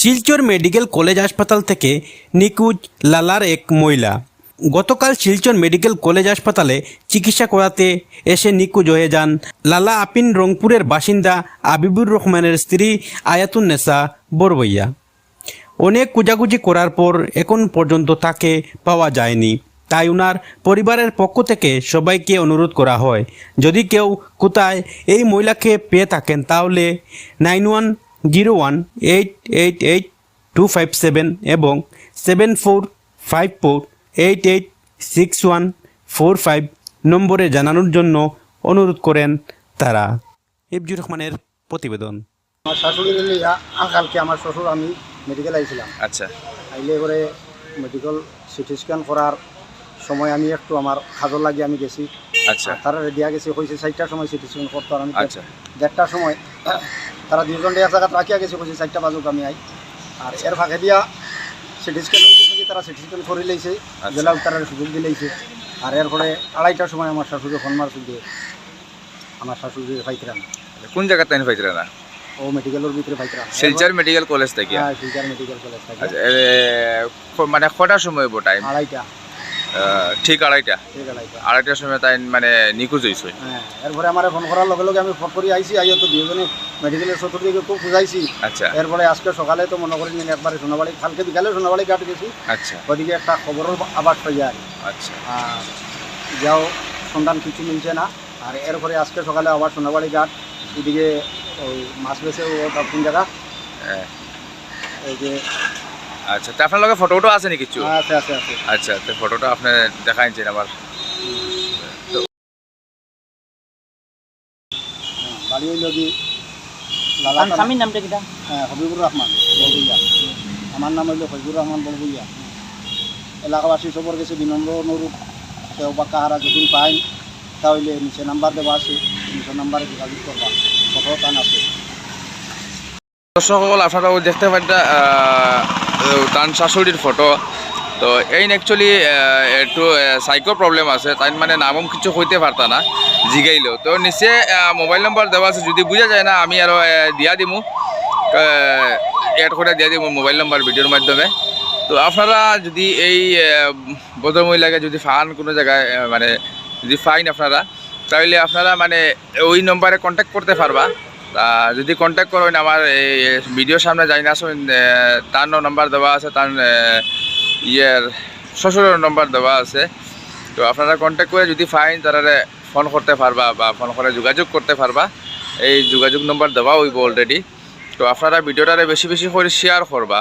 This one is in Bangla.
শিলচর মেডিকেল কলেজ হাসপাতাল থেকে নিকুজ লালার এক মহিলা। গতকাল শিলচর মেডিকেল কলেজ হাসপাতালে চিকিৎসা করাতে এসে নিকুজ হয়ে যান লালা আপিন রংপুরের বাসিন্দা আবিবুর রহমানের স্ত্রী আয়াতুন্নেসা বরবইয়া। অনেক কুজাকুজি করার পর এখন পর্যন্ত তাকে পাওয়া যায়নি। তাই উনার পরিবারের পক্ষ থেকে সবাইকে অনুরোধ করা হয়, যদি কেউ কোথায় এই মহিলাকে পেয়ে থাকেন তাহলে nine one zero one eight eight eight two five seven এবং seven four five four eight eight six one four five নম্বরে জানানোর জন্য অনুরোধ করেন তারা। ইবজুর রহমানের প্রতিবেদন। আমার শাশুড়ি লিয়া কালকে আমার শ্বশুর আমি মেডিকেল আইছিলাম আচ্ছা। আইলে এবারে মেডিকেল সিটি স্ক্যান করার সময় আমি একটু আমার হাজর লাগিয়ে আমি গেছি। আচ্ছা। তারা দিয়া গেছি হয়েছে চারটার সময় সিটি স্ক্যান করতো আর আমি আচ্ছা। দেড়টার সময় তারা দুজন এক জায়গায় রাখিয়া গেছে কইছে চারটা বাজুক আমি আই। আর এর ফাঁকে দিয়া সিটি স্ক্যান হয়ে গেছে কি তারা সিটি স্ক্যান করে লইছে। জেলা তারা সুযোগ দিলেইছে আর এরপরে আড়াইটার সময় আমার শাশুড়ি ফোন মারছিল দিয়ে আমার শাশুড়ি পাইতরাম কোন জায়গাতে আনি পাইছিল না? ও মেডিকেলের ভিতরে পাইতরাম শিলচর মেডিকেল কলেজ থেকে? হ্যাঁ শিলচর মেডিকেল কলেজ থেকে। আচ্ছা মানে কটার সময় হইব টাইম আড়াইটা। ঠিক আড়াইটা। আড়াইটার সময় তাই মানে নিখোঁজ হয়েছে। হ্যাঁ এরপরে আমার ফোন করার লগে লগে আমি ফোন করে আইসি আইও তো দুজনে মেডিকেলের চতুর্দিকে খুব বুঝাইছি। আচ্ছা। এরপরে আজকে সকালে তো মনে করি একবারে সোনাবাড়ি কালকে বিকালে সোনাবাড়ি ঘাট গেছি। আচ্ছা। ওদিকে একটা খবরের আবাস পাই যায় আচ্ছা। যাও সন্ধান কিছু মিলছে না। আর এরপরে আজকে সকালে আবার সোনাবাড়ি ঘাট এদিকে ওই মাছ বেছে ওটা কোন জায়গা? হ্যাঁ। এই যে আচ্ছা তা আপনার লগে ফটো ফটো আছে নাকি কিছু? আছে আছে আছে। আচ্ছা তো ফটোটা আপনি দেখাইছেন আমার। হ্যাঁ, বাড়ি হইল কি লালা স্বামীর নামটা কিটা হ্যাঁ হবিবুর রহমান বলবইয়া আমার নাম হইল হবিবুর রহমান বলবইয়া এলাকাবাসী সবর কাছে বিনম্র অনুরোধ কেউ বা কাহারা যদি পাই তাহলে নিচে নাম্বার দেওয়া আছে। নিচে নাম্বারে যোগাযোগ করবা কত টান আছে। দর্শক সকল আপনারাও দেখতে পারেন তার শাশুড়ির ফটো তো এই অ্যাকচুয়ালি একটু সাইকো প্রবলেম আছে। তাই মানে নামম কিছু হইতে পারতা না, জিগাইলেও। তো নিচে মোবাইল নম্বর দেওয়া আছে। যদি বুঝা যায় না, আমি আরও দিয়া দিমু। এড করে দিয়া দিব মোবাইল নম্বর ভিডিওর মাধ্যমে। তো আপনারা যদি এই ভদ্রমহিলাকে যদি ফান কোনো জায়গায় মানে যদি ফাইন আপনারা তাহলে আপনারা মানে ওই নম্বরে কন্ট্যাক্ট করতে পারবা। যদি কন্ট্যাক্ট করেন, আমার এই ভিডিওর সামনে যাই না, আসুন তার নম্বর দেওয়া আছে, তার ইয়ের শ্বশুরের নম্বর দেওয়া আছে। তো আপনারা কন্ট্যাক্ট করে যদি ফাইন তারা ফোন করতে পারবা বা ফোন করে যোগাযোগ করতে পারবা। এই যোগাযোগ নম্বর দেওয়া হইব অলরেডি তো আপনারা ভিডিওটারে বেশি বেশি করে শেয়ার করবা।